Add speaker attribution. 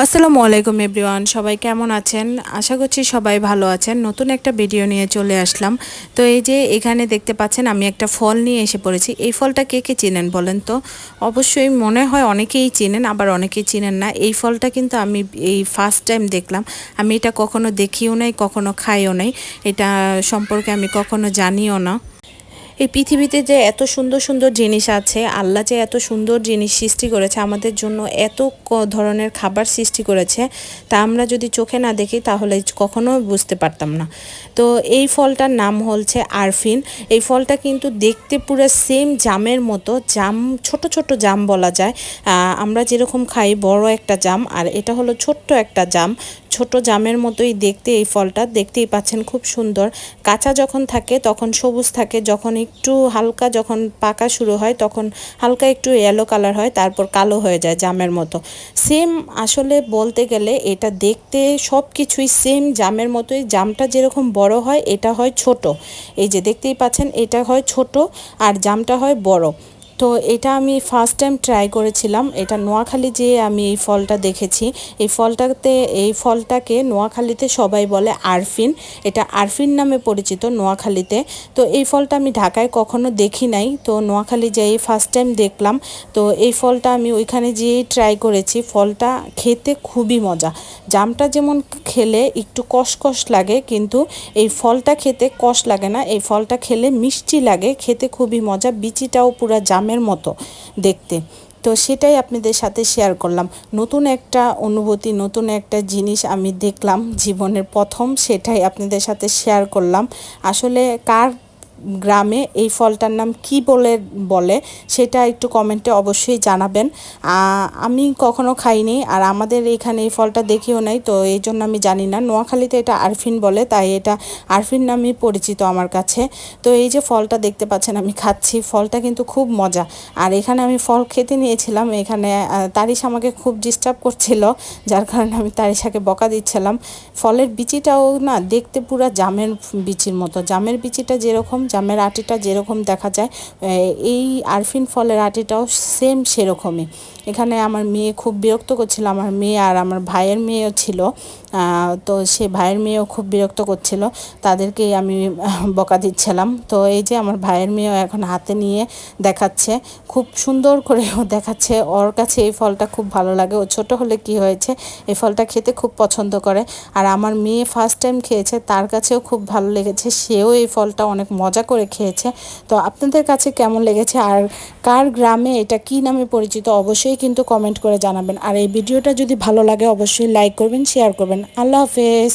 Speaker 1: আসসালামু আলাইকুম এভরিওয়ান, সবাই কেমন আছেন? আশা করছি সবাই ভালো আছেন। নতুন একটা ভিডিও নিয়ে চলে আসলাম। তো এই যে এখানে দেখতে পাচ্ছেন, আমি একটা ফল নিয়ে এসে পড়েছি। এই ফলটা কে কে চিনেন বলেন তো? অবশ্যই মনে হয় অনেকেই চিনেন, আবার অনেকেই চিনেন না। এই ফলটা কিন্তু আমি এই ফার্স্ট টাইম দেখলাম। আমি এটা কখনো দেখিও নাই, কখনো খাইও নাই। এটা সম্পর্কে আমি কখনো জানিও না। এই পৃথিবীতে যে এত সুন্দর সুন্দর জিনিস আছে, আল্লাহ যে এত সুন্দর জিনিস সৃষ্টি করেছে, আমাদের জন্য এত ধরনের খাবার সৃষ্টি করেছে, তা আমরা যদি চোখে না দেখি তাহলে কখনো বুঝতে পারতাম না। তো এই ফলটার নাম হচ্ছে আরফিন। এই ফলটা কিন্তু দেখতে পুরো সেম জামের মতো, জাম, ছোট ছোট জাম বলা যায়। আমরা যেরকম খাই বড় একটা জাম, আর এটা হলো ছোট্ট একটা জাম। ছোট জামের মতোই দেখতে এই ফলটা। দেখতেই পাচ্ছেন খুব সুন্দর। কাঁচা যখন থাকে তখন সবুজ থাকে, যখন একটু হালকা যখন পাকা শুরু হয় তখন হালকা একটু ইয়েলো কালার হয়, তারপর কালো হয়ে যায় জামের মতো। সেম আসলে বলতে গেলে এটা দেখতে সব কিছুই সেম জামের মতোই। জামটা যেরকম বড় হয়, এটা হয় ছোট। এই যে দেখতেই পাচ্ছেন, এটা হয় ছোট আর জামটা হয় বড়। তো এটা আমি ফার্স্ট টাইম ট্রাই করেছিলাম। এটা নোয়াখালী যেয়ে আমি এই ফলটা দেখেছি। এই ফলটাতে, এই ফলটাকে নোয়াখালীতে সবাই বলে আরফিন। এটা আরফিন নামে পরিচিত নোয়াখালীতে। তো এই ফলটা আমি ঢাকায় কখনো দেখি নাই। তো নোয়াখালী যেয়ে ফার্স্ট টাইম দেখলাম। তো এই ফলটা আমি ওইখানে যেয়েই ট্রাই করেছি। ফলটা খেতে খুবই মজা। জামটা যেমন খেলে একটু কষকষ লাগে, কিন্তু এই ফলটা খেতে কষ লাগে না। এই ফলটা খেলে মিষ্টি লাগে, খেতে খুবই মজা, বিচিটাও পুরো জামের মতো দেখতে। তো সেটাই আপনাদের সাথে শেয়ার করলাম। নতুন একটা অনুভূতি, নতুন একটা জিনিস আমি দেখলাম জীবনের প্রথম, সেটাই আপনাদের সাথে শেয়ার করলাম। আসলে কার গ্রামে এই ফলটার নাম কি বলে বলে সেটা একটু কমেন্টে অবশ্যই জানাবেন। আমি কখনো খাইনি আর আমাদের এখানে এই ফলটা দেখিও নাই, তো এই জন্য আমি জানি না। নোয়াখালীতে এটা আরফিন বলে, তাই এটা আরফিন নামই পরিচিত আমার কাছে। তো এই যে ফলটা দেখতে পাচ্ছেন, আমি খাচ্ছি। ফলটা কিন্তু খুব মজা। আর এখানে আমি ফল খেতে নিয়েছিলাম, এখানে তারিশ আমাকে খুব ডিস্টার্ব করছিল, যার কারণে আমি তারিশাকে বকা দিচ্ছিলাম। ফলের বিচিটাও না, দেখতে পুরো জামের বিচির মতো। জামের বিচিটা যেরকম জামের আটিটা যেরকম দেখা যায় এই আরফিন ফলের আটিটাও সেম সেরকমই। এখানে আমার মেয়ে খুব বিরক্ত করছিল, আমার মেয়ে আর আমার ভাইয়ের মেয়েও ছিল তো সে ভাইয়ের মেয়েও খুব বিরক্ত করছিল, তাদেরকেই আমি বকা দিচ্ছিলাম। তো এই যে আমার ভাইয়ের মেয়েও এখন হাতে নিয়ে দেখাচ্ছে, খুব সুন্দর করে দেখাচ্ছে, ওর কাছে এই ফলটা খুব ভালো লাগে। ও ছোট হলে কি হয়েছে, এই ফলটা খেতে খুব পছন্দ করে। আর আমার মেয়ে ফার্স্ট টাইম খেয়েছে, তার কাছেও খুব ভালো লেগেছে, সেও এই ফলটা অনেক মজা করে খেয়েছে। তো আপনাদের কাছে কেমন লেগেছে আর কার গ্রামে এটা কি নামে পরিচিত অবশ্যই কিন্তু কমেন্ট করে জানাবেন। আর এই ভিডিওটা যদি ভালো লাগে অবশ্যই লাইক করবেন শেয়ার করবেন। আল্লাহ হাফেজ।